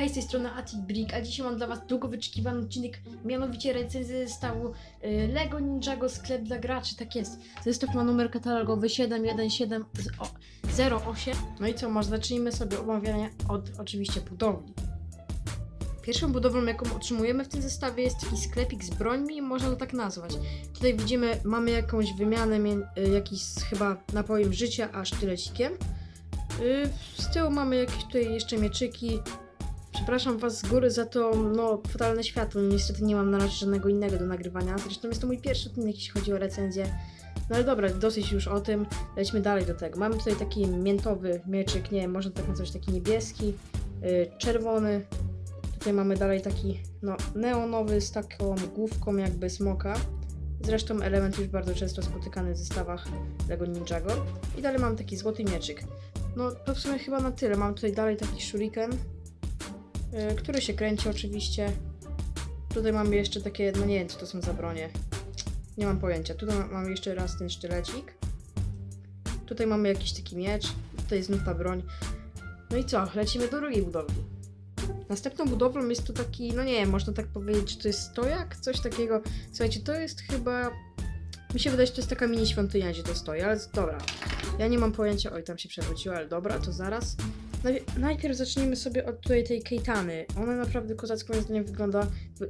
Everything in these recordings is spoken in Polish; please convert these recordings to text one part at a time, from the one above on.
Hej, z tej strony Atik Brick, a dzisiaj mam dla Was długo wyczekiwany odcinek, mianowicie recenzję zestawu y, Lego Ninjago Sklep dla graczy, tak jest. Zestaw ma numer katalogowy 71708. No i co, może zacznijmy sobie omawianie od oczywiście budowli. Pierwszą budowlą, jaką otrzymujemy w tym zestawie jest taki sklepik z brońmi, można to tak nazwać. Tutaj widzimy, mamy jakąś wymianę, y, jakiś chyba napojem życia, a sztylecikiem. Y, Z tyłu mamy jakieś tutaj jeszcze mieczyki. Przepraszam Was z góry za to, no, fatalne światło. Niestety nie mam na razie żadnego innego do nagrywania. Zresztą jest to mój pierwszy odcinek, jeśli chodzi o recenzję. No ale dobra, dosyć już o tym. Lećmy dalej do tego. Mamy tutaj taki miętowy mieczyk, nie wiem, można tak nazwać taki niebieski, yy, czerwony. Tutaj mamy dalej taki, no, neonowy z taką główką jakby smoka. Zresztą element już bardzo często spotykany w zestawach Lego Ninjago. I dalej mam taki złoty mieczyk. No to w sumie chyba na tyle. Mam tutaj dalej taki shuriken, który się kręci oczywiście. Tutaj mamy jeszcze takie, no nie wiem co to są za bronie. Nie mam pojęcia. Tutaj ma- mamy jeszcze raz ten sztylecik. Tutaj mamy jakiś taki miecz. Tutaj jest znów ta broń. No i co? Lecimy do drugiej budowli. Następną budowlą jest tu taki, no nie wiem, można tak powiedzieć, czy to jest stojak? Coś takiego. Słuchajcie, to jest chyba... Mi się wydaje, że to jest taka mini świątynia, gdzie to stoi, ale dobra. Ja nie mam pojęcia, oj tam się przewróciło, ale dobra, to zaraz. Naj- Najpierw zacznijmy sobie od tutaj tej kejtany. Ona naprawdę kozacko moim zdaniem wygląda.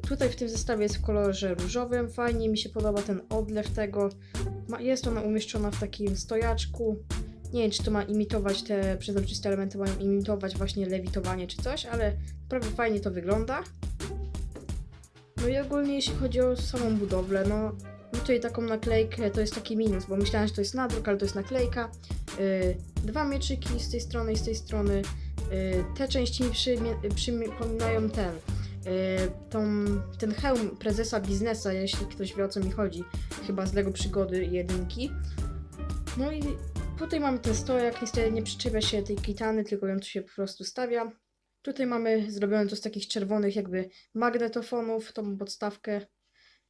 Tutaj w tym zestawie jest w kolorze różowym, fajnie mi się podoba ten odlew tego. Ma, jest ona umieszczona w takim stojaczku. Nie wiem, czy to ma imitować te przezroczyste elementy, mają imitować właśnie lewitowanie czy coś, ale naprawdę fajnie to wygląda. No i ogólnie jeśli chodzi o samą budowlę, no tutaj taką naklejkę, to jest taki minus, bo myślałem, że to jest nadruk, ale to jest naklejka. Yy, dwa mieczyki z tej strony i z tej strony. Yy, te części mi przypominają ten. Yy, tą, ten hełm prezesa biznesa, jeśli ktoś wie o co mi chodzi, chyba z Lego Przygody jedynki. No i tutaj mamy ten stojak, niestety nie przyczepia się tej kitany, tylko ją tu się po prostu stawia. Tutaj mamy zrobione to z takich czerwonych jakby magnetofonów, tą podstawkę.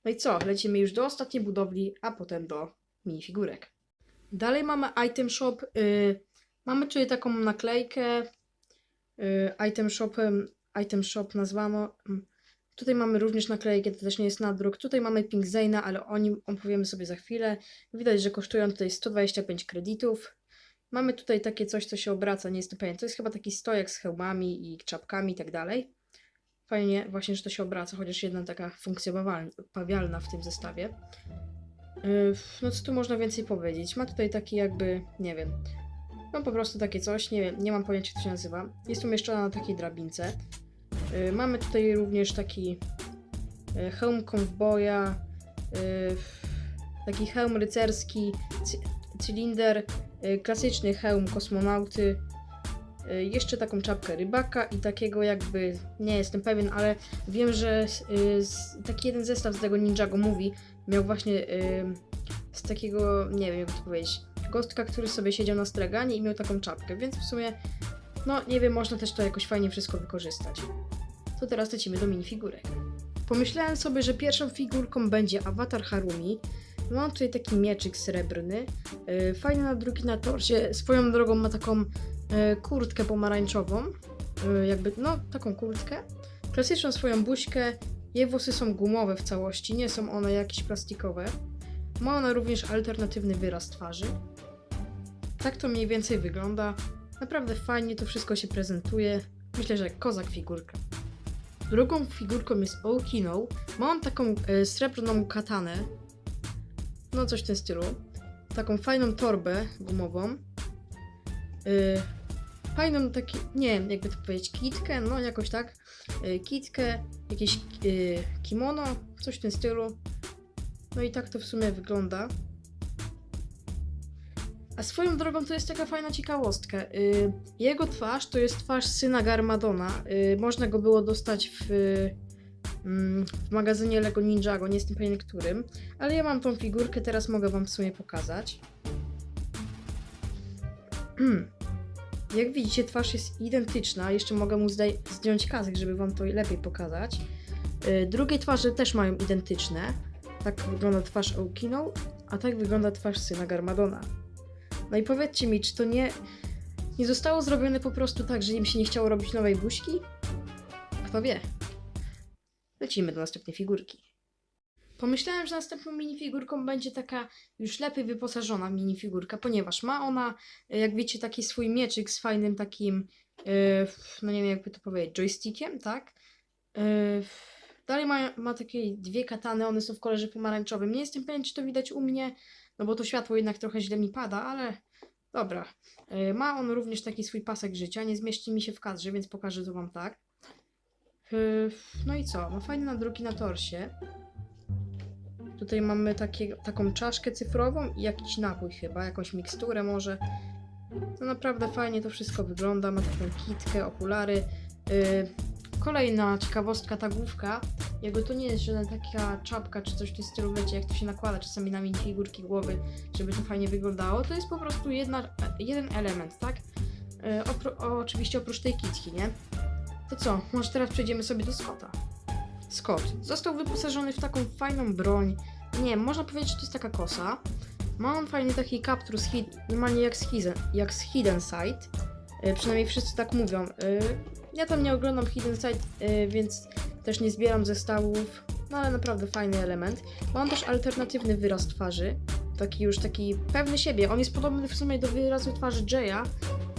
No i co, lecimy już do ostatniej budowli, a potem do minifigurek. Dalej mamy item shop. y, mamy tutaj taką naklejkę. y, item shopem, item shop nazwano. Mm. Tutaj mamy również naklejkę, to też nie jest nadruk. Tutaj mamy Pink Zayna, ale o nim opowiemy sobie za chwilę. Widać, że kosztują tutaj 125 kredytów. Mamy tutaj takie coś, co się obraca, nie jestem pewien. To jest chyba taki stojak z hełmami i czapkami i tak dalej. Fajnie właśnie, że to się obraca, chociaż jedna taka funkcja bawialna w tym zestawie. Yy, No co tu można więcej powiedzieć? Ma tutaj taki jakby, nie wiem, no po prostu takie coś, nie wiem, nie mam pojęcia jak to się nazywa. Jest umieszczona na takiej drabince. Yy, Mamy tutaj również taki yy, hełm konwoja, taki hełm rycerski, cy- cylinder, klasyczny hełm kosmonauty, jeszcze taką czapkę rybaka i takiego jakby, nie jestem pewien, ale wiem, że taki jeden zestaw z tego Ninjago Movie miał właśnie z takiego, nie wiem jak to powiedzieć, gostka, który sobie siedział na straganie i miał taką czapkę, więc w sumie, no nie wiem, można też to jakoś fajnie wszystko wykorzystać. To teraz lecimy do minifigurek. Pomyślałem sobie, że pierwszą figurką będzie awatar Harumi. Mam tutaj taki mieczyk srebrny, yy, fajny na drugi na torsie, swoją drogą ma taką yy, kurtkę pomarańczową, yy, jakby, no, taką kurtkę. Klasyczną swoją buźkę, jej włosy są gumowe w całości, nie są one jakieś plastikowe. Ma ona również alternatywny wyraz twarzy. Tak to mniej więcej wygląda. Naprawdę fajnie to wszystko się prezentuje. Myślę, że kozak figurka. Drugą figurką jest Okino. Ma on taką e, srebrną katanę. No coś w tym stylu. Taką fajną torbę gumową. E, fajną taki, nie wiem jakby to powiedzieć, kitkę, no jakoś tak. E, kitkę, jakieś e, kimono, coś w tym stylu. No i tak to w sumie wygląda. A swoją drogą to jest taka fajna ciekawostka. Y, jego twarz to jest twarz syna Garmadona. Można go było dostać w, mm, w magazynie Lego Ninjago, nie jestem pewien którym. Ale ja mam tą figurkę, teraz mogę wam w sumie pokazać. Jak widzicie, twarz jest identyczna. Jeszcze mogę mu zdjąć kasek, żeby wam to lepiej pokazać. Y, drugie twarze też mają identyczne. Tak wygląda twarz Okino, a tak wygląda twarz syna Garmadona. No i powiedzcie mi, czy to nie, nie zostało zrobione po prostu tak, że im się nie chciało robić nowej buźki? kto wie. Lecimy do następnej figurki. Pomyślałem, że następną minifigurką będzie taka już lepiej wyposażona minifigurka, ponieważ ma ona, jak wiecie, taki swój mieczyk z fajnym takim, e, no nie wiem jakby to powiedzieć, joystickiem, tak? E, dalej ma, ma takie dwie katany, one są w kolorze pomarańczowym. Nie jestem pewien, czy to widać u mnie, no bo to światło jednak trochę źle mi pada, ale dobra. E, ma on również taki swój pasek życia, nie zmieści mi się w kadrze, więc pokażę to wam tak. No i co? Ma fajne nadruki na torsie. Tutaj mamy takie, taką czaszkę cyfrową i jakiś napój chyba, jakąś miksturę może. No naprawdę fajnie to wszystko wygląda, ma taką kitkę, okulary. Yy, kolejna ciekawostka, ta główka, jego to nie jest żadna taka czapka czy coś w tym stylu, wiecie, jak to się nakłada czasami na minifigurki głowy, żeby to fajnie wyglądało. To jest po prostu jedna, jeden element, tak? Yy, oczywiście oprócz tej kitki, nie? To co, może teraz przejdziemy sobie do Scotta. Scott został wyposażony w taką fajną broń. Nie, można powiedzieć, że to jest taka kosa. Ma on fajny taki kaptur, z hid- normalnie jak z, jak z Hidden Sight. Y, przynajmniej wszyscy tak mówią. Y, ja tam nie oglądam Hidden Sight, y, więc też nie zbieram zestawów. No ale naprawdę fajny element. Ma on też alternatywny wyraz twarzy. Taki już taki pewny siebie. On jest podobny w sumie do wyrazu twarzy Jaya.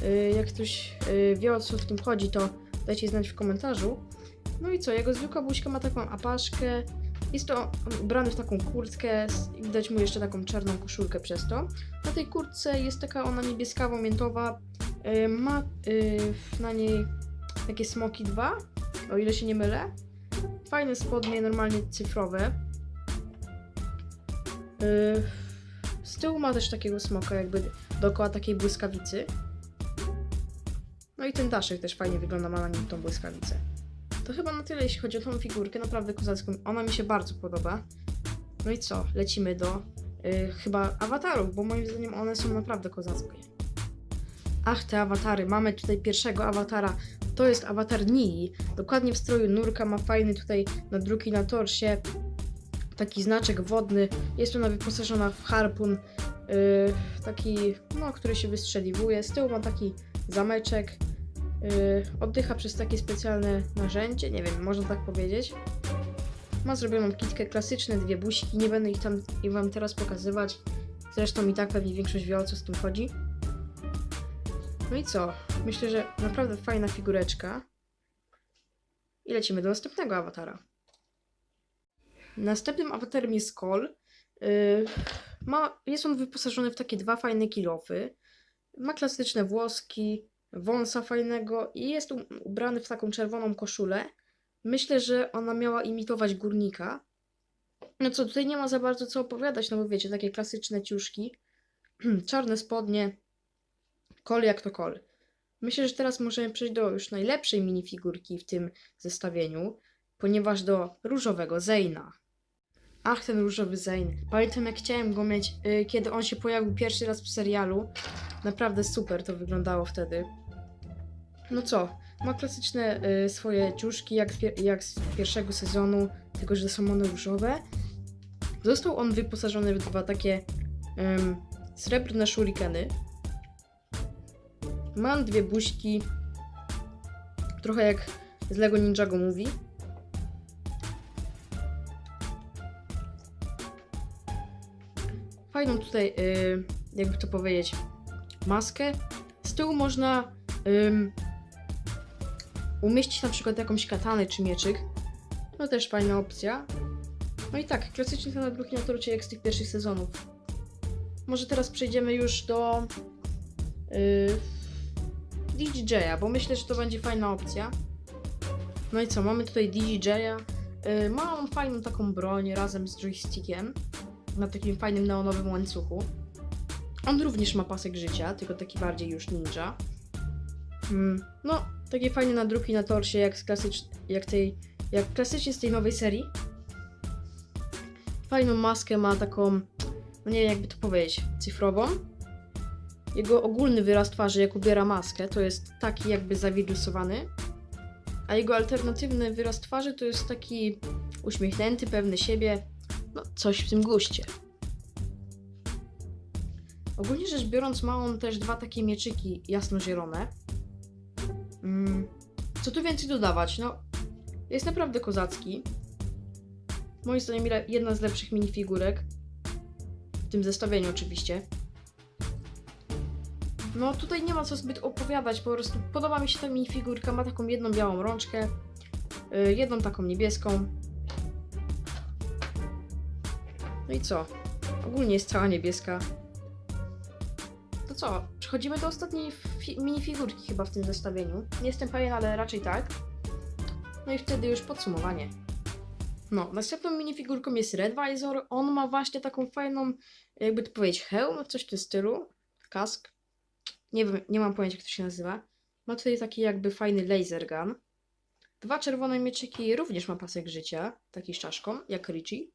Y, jak ktoś y, wie o co w tym chodzi, to dajcie znać w komentarzu. No i co, jego zwykła buźka ma taką apaszkę. Jest to on ubrany w taką kurtkę, widać mu jeszcze taką czarną koszulkę przez to. Na tej kurtce jest taka ona niebieskawo miętowa. Yy, ma yy, na niej takie smoki dwa, o ile się nie mylę. Fajne spodnie, normalnie cyfrowe. Yy, z tyłu ma też takiego smoka, jakby dookoła takiej błyskawicy. No i ten daszek też fajnie wygląda, ma na nim tą błyskawicę. To chyba na tyle, jeśli chodzi o tą figurkę. Naprawdę kozacką. Ona mi się bardzo podoba. No i co? Lecimy do y, chyba awatarów, bo moim zdaniem one są naprawdę kozackie. Ach, te awatary. Mamy tutaj pierwszego awatara. To jest awatar Nii. Dokładnie w stroju nurka. Ma fajny tutaj nadruki na torsie. Taki znaczek wodny. Jest ona wyposażona w harpun. y, taki, no, który się wystrzeliwuje. Z tyłu ma taki zameczek. Yy, oddycha przez takie specjalne narzędzie, nie wiem, można tak powiedzieć. Ma zrobioną kitkę, klasyczne dwie buźki, nie będę ich tam i wam teraz pokazywać. Zresztą i tak pewnie większość wie o co z tym chodzi. No i co? Myślę, że naprawdę fajna figureczka. I lecimy do następnego awatara. Następnym awatarem jest Kol. Yy, ma, jest on wyposażony w takie dwa fajne kilofy. Ma klasyczne włoski, wąsa fajnego i jest ubrany w taką czerwoną koszulę. Myślę, że ona miała imitować górnika. No co, tutaj nie ma za bardzo co opowiadać, no bo wiecie, takie klasyczne ciuszki, czarne spodnie, kol jak to kol. Myślę, że teraz możemy przejść do już najlepszej minifigurki w tym zestawieniu, ponieważ do różowego Zeyna. Ach, ten różowy Zayn. Pamiętam jak chciałem go mieć, y, kiedy on się pojawił pierwszy raz w serialu. Naprawdę super to wyglądało wtedy. No co, ma klasyczne y, swoje ciuszki jak, jak z pierwszego sezonu, tylko że są one różowe. Został on wyposażony w dwa takie ym, srebrne shurikeny. Mam dwie buźki, trochę jak z Lego Ninjago mówi. Fajną tutaj, y, jakby to powiedzieć, maskę. Z tyłu można ym, umieścić na przykład jakąś katanę czy mieczyk. No też fajna opcja. No i tak, klasycznie ten nadruki na torcie jak z tych pierwszych sezonów. Może teraz przejdziemy już do yy, DJ'a, bo myślę, że to będzie fajna opcja. No i co, mamy tutaj DJ'a. Yy, ma on fajną taką broń razem z joystickiem na takim fajnym neonowym łańcuchu. On również ma pasek życia, tylko taki bardziej już ninja. Mm, no, takie fajne nadruki na torsie, jak, z klasycz... jak, tej... jak klasycznie z tej nowej serii. Fajną maskę ma taką, no nie wiem jakby to powiedzieć, cyfrową. Jego ogólny wyraz twarzy, jak ubiera maskę, to jest taki jakby zawirusowany. A jego alternatywny wyraz twarzy to jest taki uśmiechnięty, pewny siebie. No, coś w tym guście. Ogólnie rzecz biorąc, ma on też dwa takie mieczyki jasnozielone. Mm, co tu więcej dodawać? No, Jest naprawdę kozacki. Moim zdaniem jedna z lepszych minifigurek. W tym zestawieniu oczywiście. No tutaj nie ma co zbyt opowiadać, po prostu podoba mi się ta minifigurka, ma taką jedną białą rączkę, y, jedną taką niebieską. No i co? Ogólnie jest cała niebieska. To co? Przechodzimy do ostatniej fi- minifigurki chyba w tym zestawieniu. Nie jestem pewien, ale raczej tak. No i wtedy już podsumowanie. No, następną minifigurką jest Redvisor. On ma właśnie taką fajną, jakby to powiedzieć, hełm, coś w tym stylu. Kask. Nie wiem, nie mam pojęcia, jak to się nazywa. Ma tutaj taki jakby fajny laser gun. Dwa czerwone mieczyki, również ma pasek życia, taki z jak Richie.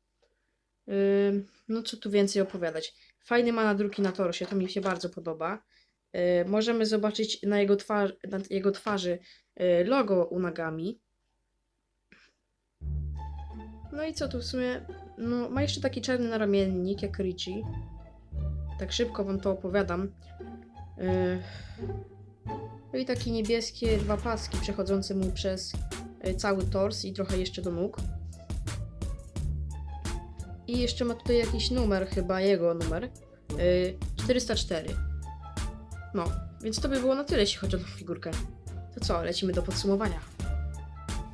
Ym, no co tu więcej opowiadać. Fajny ma nadruki na torsie, to mi się bardzo podoba. Yy, możemy zobaczyć na jego, twar- na jego twarzy yy, logo Unagami. No i co tu w sumie? No, ma jeszcze taki czarny naramiennik jak Richie. Tak szybko wam to opowiadam. Yy, No i takie niebieskie dwa paski przechodzące mu przez cały tors i trochę jeszcze do nóg. I jeszcze ma tutaj jakiś numer, chyba jego numer. Yy, 404. No, więc to by było na tyle, jeśli chodzi o tą figurkę. To co, lecimy do podsumowania.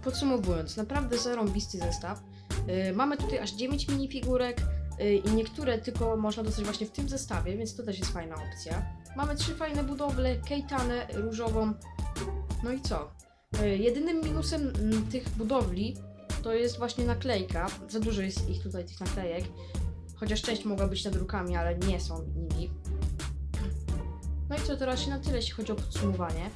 Podsumowując, naprawdę zarąbisty zestaw. Yy, mamy tutaj aż 9 minifigurek yy, i niektóre tylko można dostać właśnie w tym zestawie, więc to też jest fajna opcja. Mamy trzy fajne budowle, kejtanę, różową. No i co? Yy, jedynym minusem mm, tych budowli to jest właśnie naklejka. Za dużo jest ich tutaj, tych naklejek. Chociaż część mogła być nadrukami, ale nie są nimi. No i co, teraz się na tyle, jeśli chodzi o podsumowanie.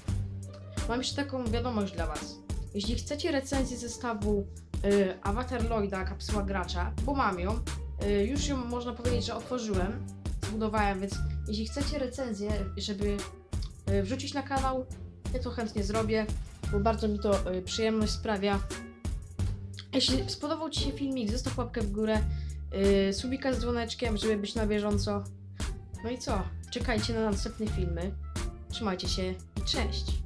Mam jeszcze taką wiadomość dla Was. Jeśli chcecie recenzję zestawu y, Avatar Lloyda, kapsuła gracza, bo mam ją, y, już ją można powiedzieć, że otworzyłem, zbudowałem, więc jeśli chcecie recenzję, żeby y, wrzucić na kanał, ja to chętnie zrobię, bo bardzo mi to y, przyjemność sprawia. Jeśli spodobał Ci się filmik, zostaw łapkę w górę, yy, subika z dzwoneczkiem, żeby być na bieżąco. No i co? Czekajcie na następne filmy. Trzymajcie się i cześć!